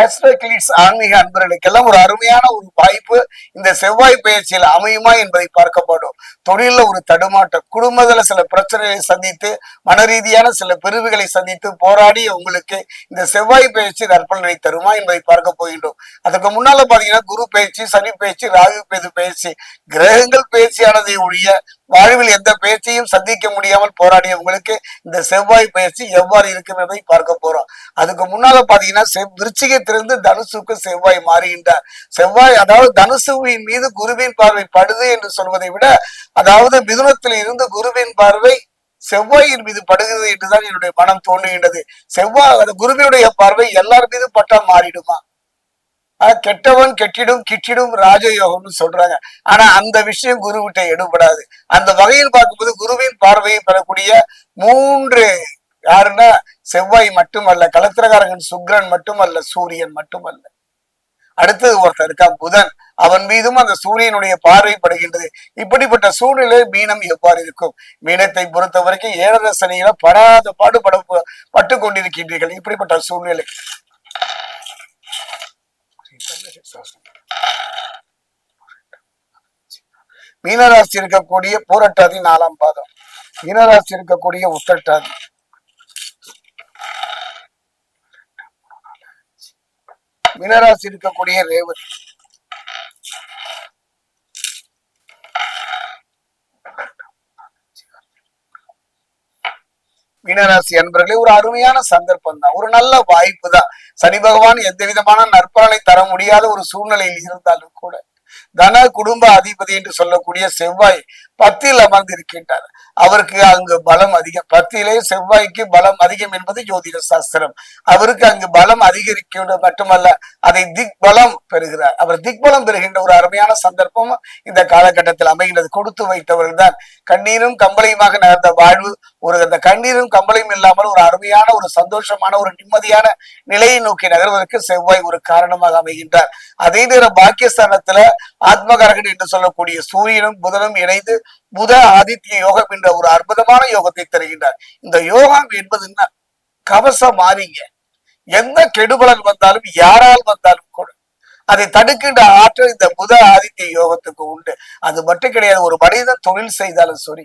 ஆஸ்ட்ரோகிளிட்ஸ் ஆன்மீக அன்பர்களுக்கெல்லாம் ஒரு அருமையான ஒரு வாய்ப்பு இந்த செவ்வாய் பயிற்சியில் அமையுமா என்பதை பார்க்கப்படும். தொழிலில் ஒரு தடுமாட்டம் குடும்பத்தில் சில பிரச்சனைகளை சந்தித்து மன ரீதியான சில பிரிவுகளை சந்தித்து போராடி உங்களுக்கு இந்த செவ்வாய் பயிற்சி நற்பலனை தருமா என்பதை பார்க்க போகின்றோம். அதுக்கு முன்னால பாத்தீங்கன்னா குரு பயிற்சி சனி பயிற்சி ராகு பேது பயிற்சி கிரகங்கள் பயிற்சியானதை ஒழிய வாழ்வில் எந்த பயிற்சியும் சந்திக்க முடியாமல் போராடிய உங்களுக்கு இந்த செவ்வாய் பயிற்சி எவ்வாறு இருக்கிறதை பார்க்க போறோம். அதுக்கு முன்னால பாத்தீங்கன்னா செவ் விருச்சிகத்திலிருந்து தனுசுக்கு செவ்வாய் மாறுகின்றார். செவ்வாய் அதாவது தனுசுவின் மீது குருவின் பார்வை படுது என்று சொல்வதை விட அதாவது மிதுனத்தில் இருந்து குருவின் பார்வை செவ்வாயின் மீது படுகிறது என்றுதான் என்னுடைய மனம் தோன்றுகின்றது. செவ்வாய் குருவியுடைய பார்வை எல்லார் மீது பட்டா மாறிடுமா? கெட்டவன் கெட்டிடும் கிட்டிடும் ராஜயோகம்னு சொல்றாங்க. ஆனா அந்த விஷயம் குருவிட்ட எடுபடாது. அந்த வகையில் பார்க்கும்போது குருவின் பார்வையை பெறக்கூடிய மூன்று யாருன்னா செவ்வாய் மட்டுமல்ல கலத்திரகாரகன் சுக்ரன் மட்டுமல்ல சூரியன் மட்டுமல்ல. அடுத்தது ஒருத்தர் இருக்கா புதன். அவன் மீதும் அந்த சூரியனுடைய பார்வை படுகின்றது. இப்படிப்பட்ட சூழ்நிலை மீனம் எவ்வாறு இருக்கும்? மீனத்தை பொறுத்த வரைக்கும் ஏழரசனையில படாத பாடுபட பட்டு கொண்டிருக்கின்றீர்கள் இப்படிப்பட்ட சூழ்நிலை. மீனராசி இருக்கக்கூடிய பூரட்டாதி நாலாம் பாதம். மீனராசி இருக்கக்கூடிய உத்தட்டாதி மீனராசி இருக்கக்கூடிய ரேவதி. மீனராசி அன்பர்களே ஒரு அருமையான சந்தர்ப்பம் தான் ஒரு நல்ல வாய்ப்பு தான் சனி பகவான் எந்த விதமான நற்பலனை தர முடியாத ஒரு சூழ்நிலையில் இருந்தாலும் கூட தன குடும்ப அதிபதி என்று சொல்லக்கூடிய செவ்வாய் பத்தில் அமர்ந்து இருக்கின்றார் அவருக்கு அங்கு பலம் அதிகம். பத்திலே செவ்வாய்க்கு பலம் அதிகம் என்பது ஜோதிட சாஸ்திரம். அவருக்கு அங்கு பலம் அதிகரிக்கிறது மட்டுமல்ல அதை திக் பலம் பெறுகிறார். அவர் திக் பலம் பெறுகின்ற ஒரு அருமையான சந்தர்ப்பம் இந்த காலகட்டத்தில் அமைகிறது கொடுத்து வைத்தவர்கள் தான் கண்ணீரும் கம்பளையுமாக நடந்த வாழ்வு ஒரு அந்த கண்ணீரும் கம்பளையும் இல்லாமல் ஒரு அருமையான ஒரு சந்தோஷமான ஒரு நிம்மதியான நிலையை நோக்கி நகர்வதற்கு செவ்வாய் ஒரு காரணமாக அமைகின்றார். அதே நேரம் பாக்கியஸ்தானத்துல ஆத்மகாரகன் என்று சொல்லக்கூடிய சூரியனும் புதனும் இணைந்து புத ஆதித்ய யோகம் என்ற ஒரு அற்புதமான யோகத்தை தருகின்றார். இந்த யோகம் என்பது என்ன? கவசம் மாறிங்க. எந்த கெடுபலன் வந்தாலும் யாரால் வந்தாலும் கூட அதை தடுக்கின்ற ஆற்றல் இந்த புத ஆதித்ய யோகத்துக்கு உண்டு. அது மட்டும் கிடையாது ஒரு மனிதன் தொழில் செய்தாலும் சரி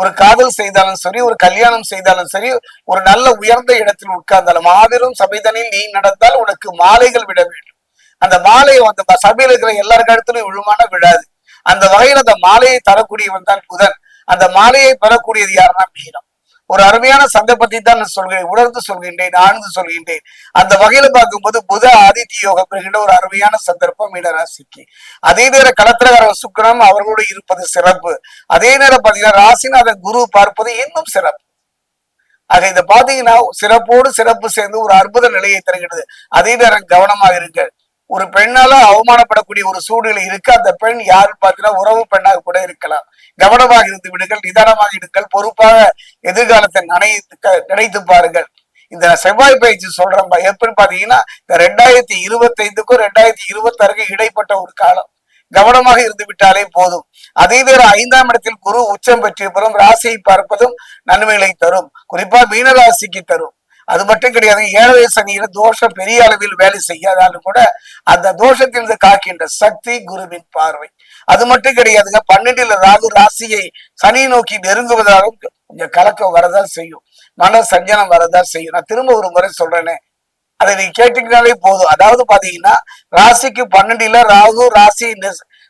ஒரு காதல் செய்தாலும் சரி ஒரு கல்யாணம் செய்தாலும் சரி ஒரு நல்ல உயர்ந்த இடத்தில் உட்கார்ந்தாலும் மாபெரும் சபைதனில் நீ நடந்தால் உனக்கு மாலைகள் விட வேண்டும். அந்த மாலையை அந்த சபையில் இருக்கிற எல்லார் கழுத்திலும் விழுமான விழாது அந்த வகையில் அந்த மாலையை தரக்கூடியவன் தான் புதன். அந்த மாலையை பெறக்கூடியது யாருன்னா மீனம். ஒரு அருமையான சந்தர்ப்பத்தை தான் நான் சொல்கிறேன் உணர்ந்து சொல்கின்றேன் ஆழ்ந்து சொல்கின்றேன். அந்த வகையில பார்க்கும்போது புத ஆதித்ய யோகம் பெறுகின்ற ஒரு அருமையான சந்தர்ப்பம் மீனராசிக்கு அதே நேரம் கலத்திரகார சுக்கரம் அவர்களோடு இருப்பது சிறப்பு. அதே நேரம் பாத்தீங்கன்னா ராசிநாதன் குரு பார்ப்பது இன்னும் சிறப்பு. ஆக இதை பாத்தீங்கன்னா சிறப்போடு சிறப்பு சேர்ந்து ஒரு அற்புத நிலையை தருகிறது. அதே நேரம் கவனமாக இருங்கள். ஒரு பெண்ணால அவமானப்படக்கூடிய ஒரு சூழ்நிலை இருக்கு. அந்த பெண் யாரு பார்த்தீங்கன்னா உறவு பெண்ணாக கூட இருக்கலாம். கவனமாக இருந்து விடுங்கள் நிதானமாக இருங்கள் பொறுப்பாக எதிர்காலத்தை நினைத்து நினைத்து பாருங்கள். இந்த செவ்வாய் பயிற்சி சொல்றேன் எப்படின்னு பாத்தீங்கன்னா இந்த ரெண்டாயிரத்தி இருபத்தி ஐந்துக்கும் ரெண்டாயிரத்தி இருபத்தி ஆறுக்கும் இடைப்பட்ட ஒரு காலம். கவனமாக இருந்து விட்டாலே போதும். அதே நேரம் ஐந்தாம் இடத்தில் குரு உச்சம் பெற்றிருப்பதும் ராசியை பார்ப்பதும் நன்மைகளை தரும். குறிப்பா மீன ராசிக்கு தரும். அது மட்டும் கிடையாது ஏழரை சனியில தோஷம் பெரிய அளவில் வேலை செய்யாதாலும் கூட அந்த தோஷத்திலிருந்து காக்கின்ற சக்தி குருவின் பார்வை. அது மட்டும் கிடையாதுங்க பன்னெண்டுல ராகு ராசியை சனி நோக்கி நெருங்குவதாலும் கொஞ்சம் கலக்கம் வரதான் செய்யும். மன சஞ்சனம் வரதான் செய்யும். நான் திரும்ப ஒரு முறை சொல்றேனே. அதை நீங்க கேட்டீங்கனாலே போதும். அதாவது பாத்தீங்கன்னா ராசிக்கு பன்னெண்டுல ராகு ராசி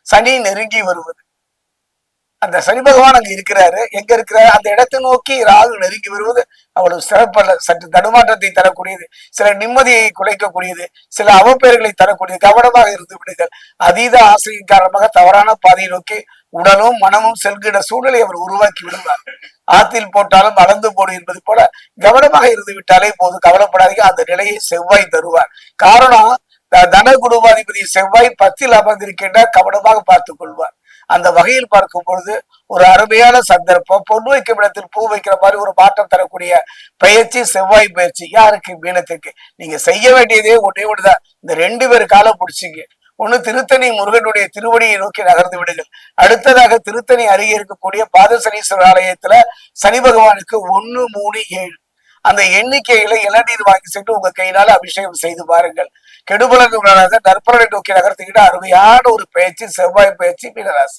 சனி நெருங்கி வருவது. அந்த சனி பகவான் அங்க இருக்கிறாரு. எங்க இருக்கிறாரு? அந்த இடத்தை நோக்கி ராகு நெருங்கி வருவது அவ்வளவு சிறப்பல்ல. சற்று தடுமாற்றத்தை தரக்கூடியது. சில நிம்மதியை குலைக்கக்கூடியது. சில அவப்பெயர்களை தரக்கூடியது. கவனமாக இருந்து விடுங்கள். அதீத ஆசையின் காரணமாக தவறான பாதையை நோக்கி உடலும் மனமும் செல்கிற சூழலை அவர் உருவாக்கி விடுவார் ஆத்தில் போட்டாலும் அளந்து போடும் என்பது போல கவனமாக இருந்து விட்டாலே போது கவலைப்படாதீங்க. அந்த நிலையை செவ்வாய் தருவார். காரணம் தன குடும்பாதிபதி செவ்வாய் பத்தில் அமர்ந்திருக்கின்ற கவனமாக பார்த்துக் கொள்வார். அந்த வகையில் பார்க்கும் பொழுது ஒரு அருமையான சந்தர்ப்பம். பொன் வைக்கும் இடத்தில் பூ வைக்கிற மாதிரி ஒரு மாற்றம் தரக்கூடிய பயிற்சி செவ்வாய் பயிற்சி யாருக்கு மீனத்துக்கு? நீங்க செய்ய வேண்டியதே ஒன்றே ஒன்றுதான் இந்த ரெண்டு பேர் காலம் பிடிச்சிங்க. ஒண்ணு திருத்தணி முருகனுடைய திருவடியை நோக்கி நகர்ந்து விடுங்கள். அடுத்ததாக திருத்தணி அருகே இருக்கக்கூடிய பாதசனீஸ்வரர் ஆலயத்துல சனி பகவானுக்கு ஒன்னு மூணு ஏழு. அந்த எண்ணிக்கையில இளநீர் வாங்கி சென்று உங்க கையினால அபிஷேகம் செய்து பாருங்கள். கெடுபலன் நற்பலனை நோக்கி நகர்த்திக்கிட்ட அருமையான ஒரு பயிற்சி செவ்வாய் பயிற்சி மீனராசி.